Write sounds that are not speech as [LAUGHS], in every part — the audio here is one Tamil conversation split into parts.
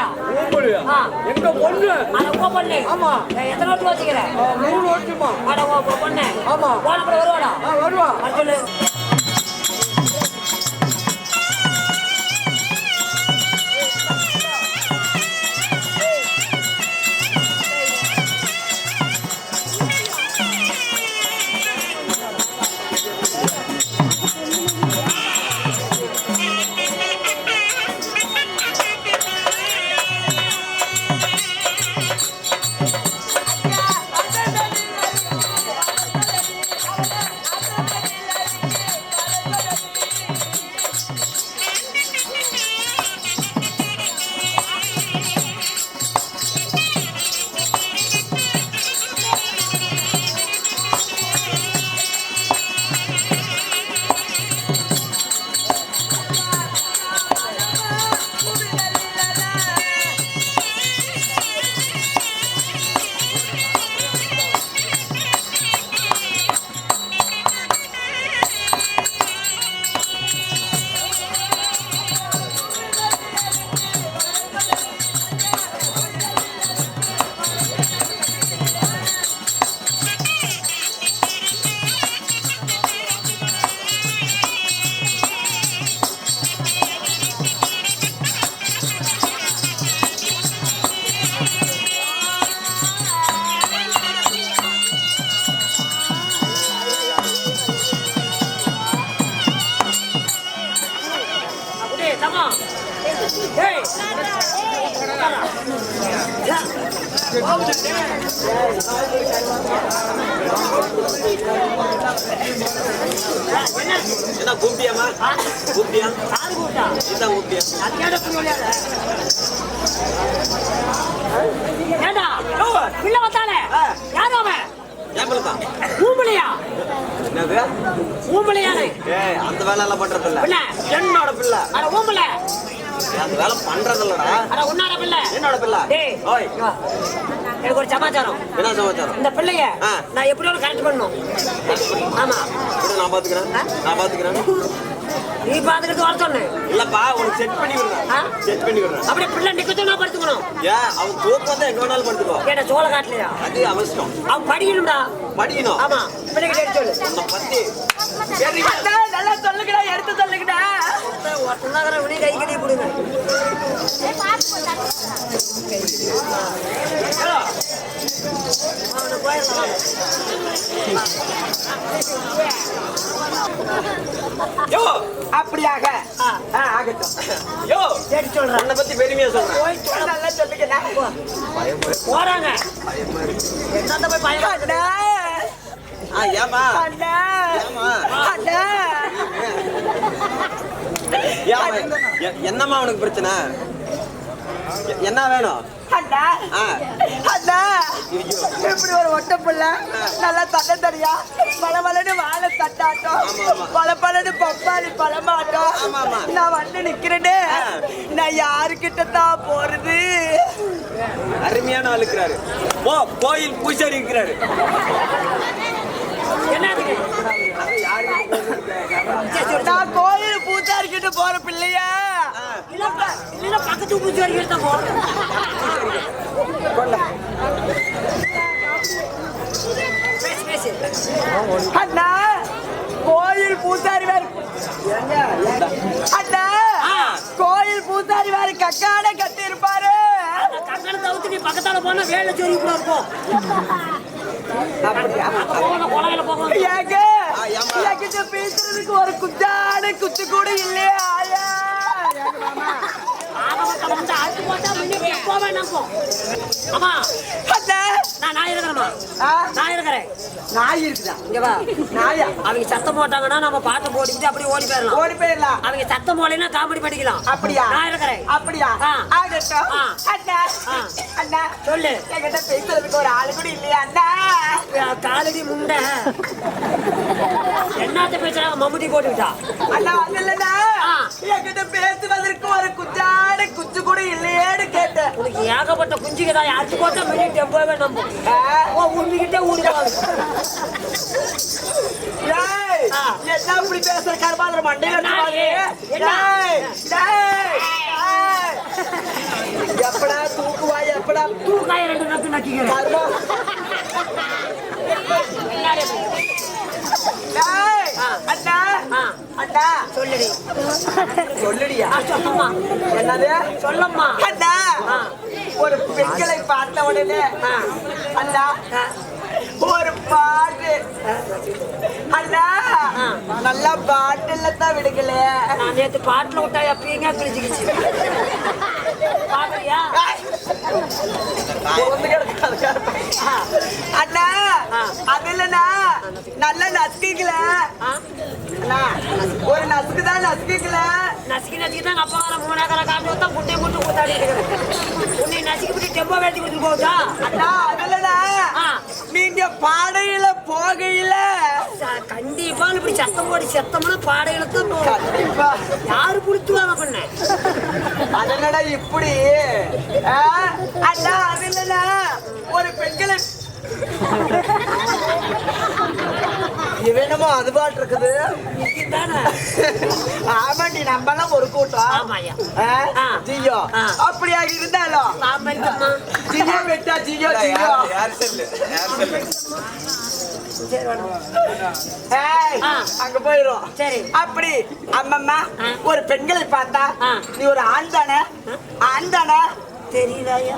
ஊம்புலியா? ஆ. எங்க பொண்ணு? அட உங்க பொண்ணு? ஆமா. எத்தனை வருஷம் வச்சுக்கிற? ஆ, மூணு வருஷமா. அட உங்க பொண்ணு? ஆமா. போன வருவாடா? வருவா. வர சொல்லு. என்ன என்ன கூப்பிட்டியா அது கேட்ட புரியலையாத ஏண்டா? பிள்ளை வந்தானே யாரு அவன்? ஊம்பலையா என்னது? ஊம்பலையானே ஏய் அந்த வேலை எல்லாம் பண்றது இல்ல என்னோட பிள்ளை. அட ஊம்பல ஏய், அந்த வேலை பண்றது இல்லடா அட உன்னாட பிள்ளை. என்னோட பிள்ளை. டேய் ஓய். எனக்கு ஒரு சமாச்சாரம். என்ன சமாச்சாரம்? இந்த பிள்ளைய. நான் எப்படியாவது கரெக்ட் பண்ணணும். ஆமா. நான் பாத்துக்கிறேன். நான் பாத்துக்கிறேன். நீ பாத்துக்கிட்டு வர சொன்னேன். இல்லப்பா உனக்கு செட் பண்ணி? விடுறேன். செட் பண்ணி விடுறேன். அப்படியே பிள்ளை நிக்க சொன்னா படுத்துக்கணும். ஏன் அவன் தூக்கம் தான் எங்க வேணாலும் படுத்துக்கோ. கேட்ட சோள காட்டலையா? அது அவசியம். அவன் படிக்கணும்டா. படிக்கணும். ஆமா பிள்ளைகிட்ட எடுத்து சொல்லு. உன்னை பத்தி. நல்லா சொல்லுங்கடா எடுத்து சொல்லுங்கடா. ஒருத்தனாகிற வினி கை கட்டி கொடுங்க. யோ அப்படியாக. ஆகட்டும். யோ. சரி சொல்றேன் உன்னை பத்தி பெருமையா சொல்றேன் போய் நல்லா சொல்லுங்க போறாங்க. என்னத்த போய் பயம் அண்ணா. ஏமா அண்ணா. அண்ணா. என்னம்மா உனக்கு பிரச்சனை? என்ன வேணும்? அண்ணா. அண்ணா. இப்படி ஒரு ஒட்ட புள்ள? நல்லா தட்ட தடியா பல பலன்னு வாழை தட்டாட்டம். ஆமா, ஆமா. பல பலன்னு பப்பாளி பழமாட்டம். நான் வந்து நிக்கிறேனே. ஆ. நான் யாருக்கிட்ட தான் போறது? அருமையான ஆளுக்கிறாரு. போ கோயில் பூசாரி இருக்கிறாரு. நான் கோயில் பூஜாரி கிட்ட போற பிள்ளையா? இல்லப்பா இல்ல பக்கத்து பூச்சி வரைக்கும் பேசு அண்ணா கோயில் பூசாரி வேறு. அண்ணா. கோயில் பூசாரி வேறு கக்காட கட்டி இருப்பாரு கங்கனை தவிர்த்து நீ பக்கத்தால போனா வேலை சொல்லி கூட இருக்கும். பேசுறதுக்கு ஒரு குத்தான குத்து கூட இல்லையா நாய் இருக்குதா? இங்க வா. நாயா? அவங்க சத்தம் போட்டாங்கன்னா நம்ம பாட்டை போட்டுக்கிட்டு அப்படியே ஓடி போயிடலாம். ஓடி போயிடலாம். அவங்க சத்தம் போடலைன்னா காமெடி பண்ணிக்கலாம். அப்படியா? நான் இருக்கிறேன். அப்படியா? ஆ. ஆகட்டும். அண்ணா சொல்லு. என்கிட்ட பேசுறதுக்கு ஒரு ஆளு கூட இல்லையா அண்ணா. காலடி முண்டை. என்னத்த பேசுறாங்க மம்முட்டி போட்டுக்கிட்டா? அண்ணா ஆ. என்கிட்ட பேசுவதற்கு ஒரு குச்சான குச்சு கூட இல்லையேன்னு கேட்டேன். உனக்கு ஏகப்பட்ட குஞ்சுக்கு தான். யாருக்கு போட்டா மினிட் எப்பவே. ஓ உண்மைக்கிட்டே ஊடுவாங்க. என்ன இப்படி பேசுற? கருமாந்திர மண்டையில என்ன இருந்து இது? எப்படா எப்படா தூக்காய ரெண்டு நக்கு நக்கிக்கிறேன். அண்ணா. அண்ணா. சொல்லுடி. சொல்லுடியா? சொல்லம்மா. என்னது? சொல்லம்மா. அண்ணா. ஒரு பெண்களை பார்த்த உடனே. அண்ணா. ஒரு பாட்டு. அண்ணா. நல்லா பாட்டுல தான் விடுக்கல நான் நேத்து பாட்டுல விட்டா எப்பயுங்க கிழிச்சுக்கிச்சு பாக்குறியா. அண்ணா. அது இல்லண்ணா நல்லா நசுக்கிக்கல ஒரு நசுக்கு தான் நசுக்கிக்கல நசுக்கி நசுக்கி தான் அப்பா வர மூணாக்கரை காட்டு வந்தா குட்டை முட்டு கூத்தாடி உன்னை நசுக்கி விட்டு டெம்போ வேட்டி கொடுத்து போகுதா அண்ணா அது இல்லண்ணா ஆ. நீங்க பாடையில போகையில. கண்டிப்பா இப்படி சத்தம் போடி சத்தம்னு பாடையில தான் கண்டிப்பா. யாரு புடிச்சுவாங்க பண்ண? அதனடா இப்படி? ஆ? அண்ணா அது இல்லண்ணா ஒரு பெண்களை [LAUGHS] இவனமோ அது பாட்டு இருக்குது? ஆமாண்டி நம்மலாம் ஒரு கூட்டம். ஜியோ. அப்படியாக இருந்தாலும் ஜியோ பெட்டா ஜியோ ஜியோ. அங்க போயிரும். சரி. அப்படி அம்மம்மா. ஒரு பெண்களை பார்த்தா. நீ ஒரு ஆண் தானே? ஆண் தானே? தெரியலையா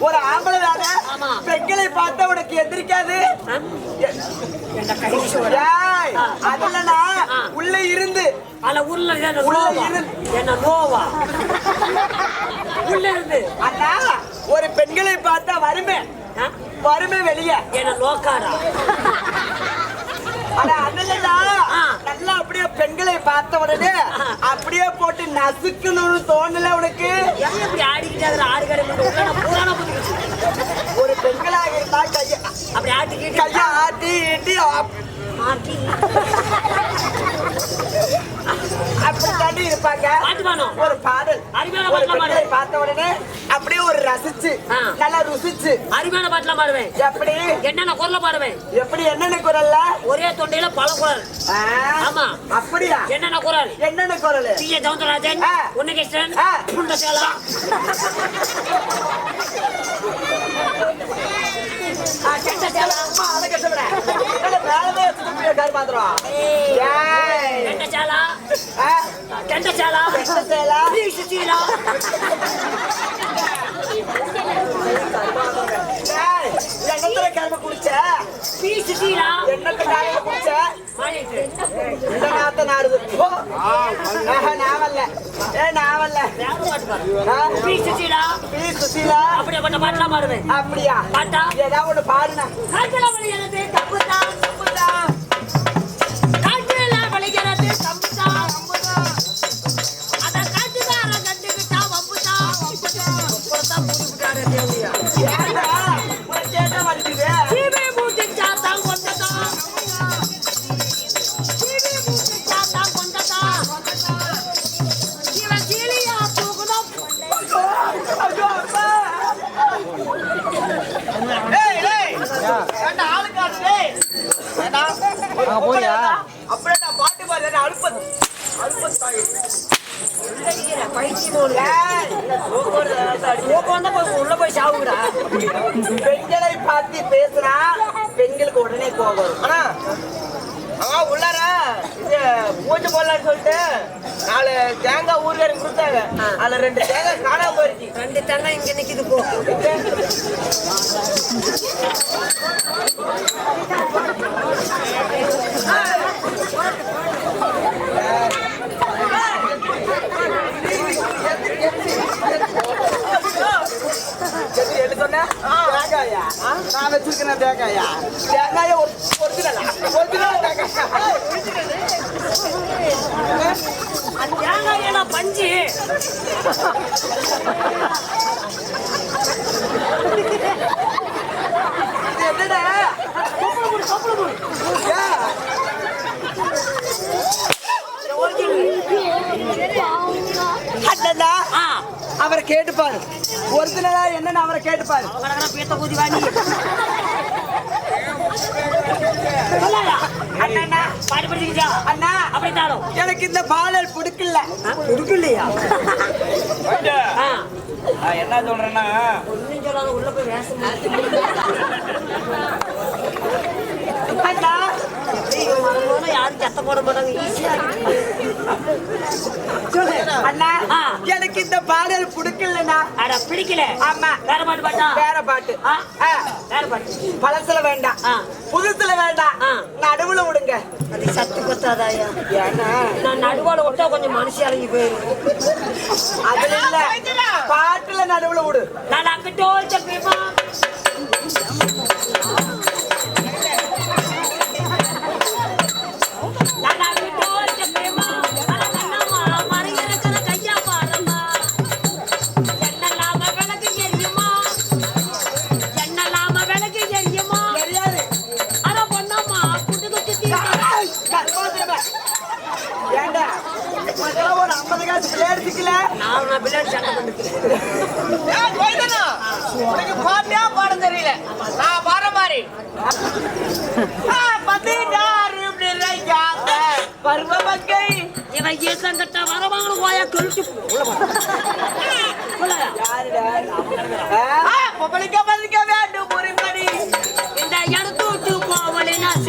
ஒரு ஆம்பளை தானே. பெண்களை பார்த்தா உனக்கு எதிர்க்காது ஆ? என்ன கைதி சோறு ஏய், ஆ. அதுலனா. உள்ள இருந்து அல்ல உள்ள இருந்து. என்ன நோவா உள்ள இருந்து அண்ணா ஒரு பெண்களை பார்த்தா வருமே ஆ? வருமே வெளியே என்ன அதுலனா ஆ. நல்லா அப்படியே பெண்களை பார்த்த உடனே. அப்படியே போட்டு நசுக்கணும்னு தோணல உனக்கு? ஒரு பெண்களாக இருந்தா கைய அப்படி ஆட்டிக்கிட்டு கைய ஆட்டி ஈட்டி அப்- ஆட்டி அப்படி தாண்டி இருப்பாங்க ஒரு பாடல். ஒரு பெண்களை. பார்த்த உடனே அப்படியே ரசிச்சு. நல்லா ருசிச்சு. அருமையான பாட்டுலாம் பாடுவேன். எப்படி? என்னென்ன குரல பாடுவேன்? எப்படி என்னென்ன குரல்ல? ஒரே தொண்டையில பல குரல். ஆமா. அப்படியா? என்னென்ன குரல்? என்னென்ன குரல்? T A Soundararajan. உன்னிகிருஷ்ணன். புண்டசேலா. கெண்டசாலா. கெண்டசாலா. எண்ணத்துல கிளம்ப குடிச்ச காலையில குடிச்ச இந்த நாத்த நாடுது வரல ஏ சுசீலா பி. சுசீலா அப்படிப்பட்ட பாட்டெல்லாம் பாடுவேன் அப்படியா? பாட்டா? ஏதாவது ஒண்ணு பாடுனா. காட்டுல வழிகிறது அப்படியே நான் பாட்டு பாடுறேன், அழுப்பது. அழுப்பது தாயி. உள்ள போய் சாவுங்கடா பெண்களை பார்த்து பேசுனா பெண்களுக்கு உடனே கோபம் வரும் ஆனா ஆ உள்ளார இது பூஜை போடலான்னு சொல்லிட்டு நாலு தேங்காய் ஊர்காரி கொடுத்தாங்க அதுல ரெண்டு தேங்காய் காணாம போயிடுச்சு ரெண்டு தங்கம் இங்க நிக்குது போ தேங்காயா? நான் வச்சிருக்கிறேன் தேங்காயா? தேங்காயா ஒரு- original ஆ? original தேங்காயா? பஞ்சு என்னடா? ஆ அவரை கேட்டுப்பாரு. ஒரிஜினலா என்னன்னு அவரை கேட்டுப்பாரு. எனக்கு இந்த பாடல் பிடிக்கல. கொடுக்கலையா என்ன சொல்றேன்னா? உள்ள போய் வேஷம் அண்ணா. யாரும் சத்த போட மாட்டாங்க. ஈஸியா. எனக்கு இந்த பாடல் பிடிக்கலண்ணா. அட பிடிக்கல. ஆமா. வேற பாட்டு பாட்டா? வேற பாட்டு. வேற பாட்டு. பழசுல வேண்டாம். புதுசுல வேண்டாம். நடுவுல விடுங்க. அது சத்து கொத்தாதாயா ஏன்னா. நான் நடுவால விட்டா கொஞ்சம் மனுஷி அழகி போயிடும் அதுல இல்ல. பாட்டுல நடுவுல விடு. நான் அங்கிட்டோ இவன் வரவாங்க போயா கொளுத்து உள்ள போ. வேண்டும் முறைப்படி. இந்த இடத்து விட்டு நான்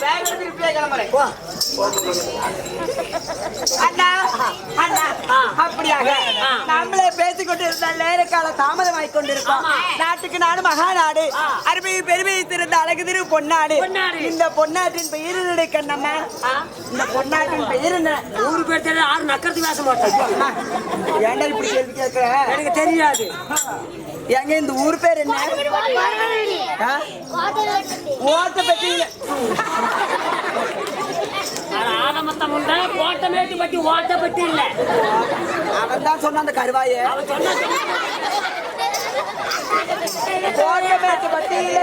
பேக் எடுத்துட்டு கிளம்புறேன். போ. அண்ணா அண்ணா. அப்படியாக. நம்மளே பேசிக்கொண்டு இருந்தால் நேர கால தாமதமாய் கொண்டிருக்கோம். நாட்டுக்கு நாடு மகாநாடு. அருமை பெருமையை திறந்த அழகு திரு பொன்னாடு. இந்த பொன்னாட்டின் பெயர் கண்ணம்மா ஆ? இந்த பொன்னாட்டின் பெயர் என்ன ஊரு பேர் தெரியாது ஆறு நக்கறது பேச மாட்டேன் ஏன்டா இப்படி கேள்வி கேட்கிற எனக்கு தெரியாது எங்க இந்த ஊர் பேர் என்ன? ஓட்ட பெட்டிங்க ஆதமத்த முண்டை கோட்டை மேட்டு பட்டி ஓட்ட பட்டி இல்ல. அவன் தான் சொன்ன அந்த கருவாயே. அவன் சொன்ன கோட்டமேட்டு பட்டியில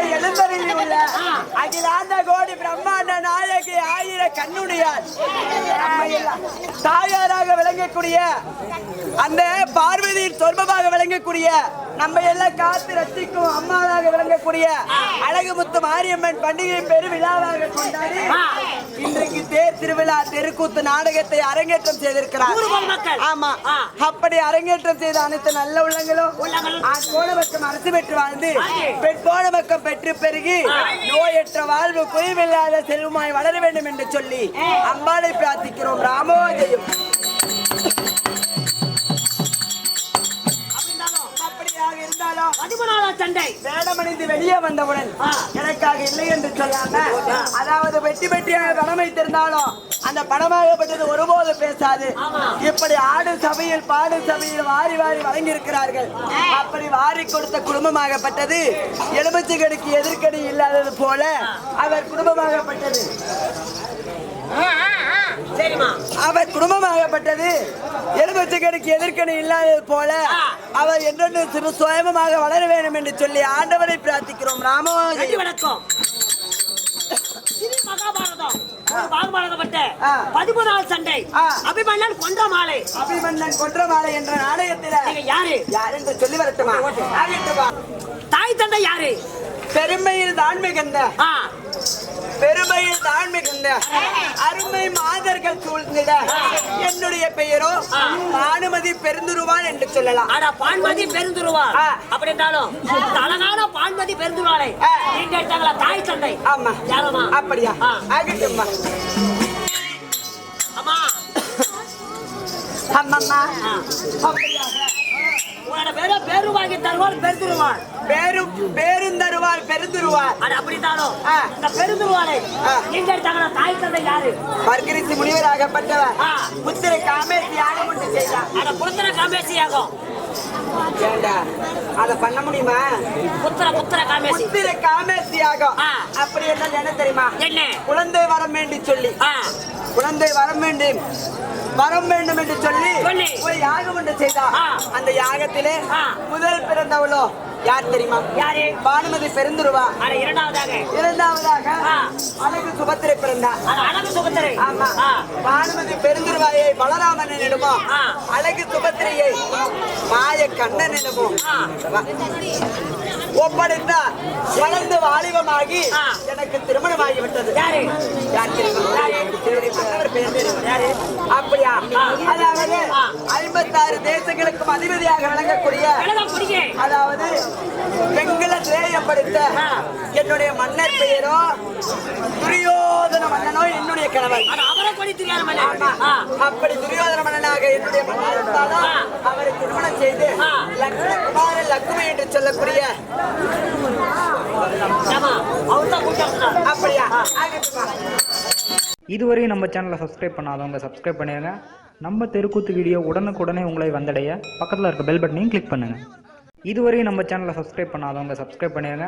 உள்ள. அகிலாந்த கோடி பிரம்மாண்ட நாயகி ஆயிர கண்ணுடையார் தாயாராக விளங்கக்கூடிய அந்த பார்வதியின் சொர்பமாக விளங்கக்கூடிய நம்ம எல்லாம் காத்து ரசிக்கும் அம்மாவாக விளங்கக்கூடிய அழகு முத்து மாரியம்மன் பண்டிகை பெருவிழாவாக கொண்டாடி. இன்றைக்கு தேர் திருவிழா தெருக்கூத்து நாடகத்தை அரங்கேற்றம் செய்திருக்கிறார். ஆமா. அப்படி அரங்கேற்றம் செய்த அனைத்து நல்ல உள்ளங்களும் உள்ளங்களும். ஆண் போன பக்கம் அரசு பெற்று வாழ்ந்து. பெண் போன பக்கம் பெற்று பெருகி. நோயற்ற வாழ்வு குறைவில்லாத செல்வமாய் வளர வேண்டும் என்று சொல்லி அம்பாளை பிரார்த்திக்கிறோம் ராமோ ஜெயம் சண்டை வேடமணிந்து வெளியே வந்தவுடன். எனக்காக இல்லை என்று சொல்லாம அதாவது வெட்டி வெட்டியாக பணம் வைத்திருந்தாலும் அந்த பணமாகப்பட்டது ஒருபோது பேசாது. இப்படி ஆடு சபையில் பாடு சபையில் வாரி வாரி வழங்கியிருக்கிறார்கள். அப்படி வாரி கொடுத்த குடும்பமாகப்பட்டது எலுமிச்சைகடிக்கு எதிர்க்கடி இல்லாதது போல அவர் குடும்பமாகப்பட்டது. அவர் குடும்பமாகப்பட்டது எலுமிச்சைகடிக்கு எதிர்க்கணி இல்லாதது போல அவர் என்றென்று சிறு சுயமமாக வளர வேண்டும் என்று சொல்லி ஆண்டவரை பிரார்த்திக்கிறோம். ராமோ வணக்கம். பாகுபாடப்பட்ட. பதிமூணாவது சண்டை. அபிமன்னன் கொன்ற மாலை. அபிமன்னன் கொன்றமாலை என்ற நீங்க யாரு யார்? என்று சொல்லி வரட்டுமா. தாய் தந்தை யாரு? பெருமையில் தான் மிகுந்த ஆ. பெருமையில் தான் மிகுந்த அருமை மாதர்கள் சூழ்ந்திட என்னுடைய பெயரோ பானுமதி பெருந்துருவான் என்று சொல்லலாம். ஆனா பான்மதி பெருந்துருவார் ஆ. அப்படி இருந்தாலும் அழகான பான்மதி பெருந்துருவாளை. நீங்க எடுத்தாங்களா? தாய் தந்தை. ஆமா. அப்படியா. ஆகட்டும்மா. அம்மா. அம்மம்மா. ஆ. பேர பேரு பெருந்துருவார். பேரும் பேரும் தருவார் பெருந்துருவார். அது அப்படி இருந்தாலும் ஆ. இந்த பெருந்துருவாளை. நீங்க எடுத்தாங்களா தாய் தந்தை யாரு? பர்கரிசி முனிவராகப்பட்டவர் ஆ. புத்திர காமேசி யாகம் ஒன்று செய்தார். அட புத்திர காமேசி யாகம் ஏண்டா? அத பண்ண முடியுமா? புத்திர புத்திர காமேசி. புத்திர காமேசி யாகம். அப்படி என்ன என்ன தெரியுமா? என்ன? குழந்தை வரம் வேண்டி சொல்லி. குழந்தை வரம் வேண்டும். வரம் வேண்டும் என்று சொல்லி. ஒரு யாகம் ஒன்று செய்தார் ஆ. அந்த யாகத்திலே. முதல் பிறந்தவளோ யார் தெரியுமா யாரு பானுமதி பெருந்துருவா இரண்டாவதாக இரண்டாவதாக. அழகு சுபத்திரை பிறந்தார் அட அழகு சுபத்திரை ஆமா. பானுமதி பெருந்துருவாயை பலராமனிடமோ ஆ. அழகு சுபத்திரையை மாய கண்ணனிடமோ ஆ. ஒப்படைத்தார் வளர்ந்து வாலிபமாகி. எனக்கு திருமணமாகி விட்டது அப்படியா. அதாவது. ஐம்பத்தாறு தேசங்களுக்கும் அதிபதியாக விளங்கக்கூடிய அதாவது வெங்கல திரேயம் படித்த ஆ. என்னுடைய மன்னர் பெயரோ துரியோதன மன்னனோ என்னுடைய அப்படி துரியோதன மன்னனாக என்னுடைய இருந்தாலும். அவரை திருமணம் செய்து என்று சொல்லக்கூடிய அப்படியா? ஆகட்டுமா. இதுவரை நம்ம சேனலை சப்ஸ்கிரைப் பண்ணாதவங்க சப்ஸ்கிரைப் பண்ணிடுங்க நம்ம தெருக்கூத்து வீடியோ உடனுக்குடனே உங்களை வந்தடைய பக்கத்தில் இருக்க பெல் பட்டனையும் கிளிக் பண்ணுங்கள் இதுவரை நம்ம சேனலை சப்ஸ்கிரைப் பண்ணாதவங்க சப்ஸ்கிரைப் பண்ணிடுங்க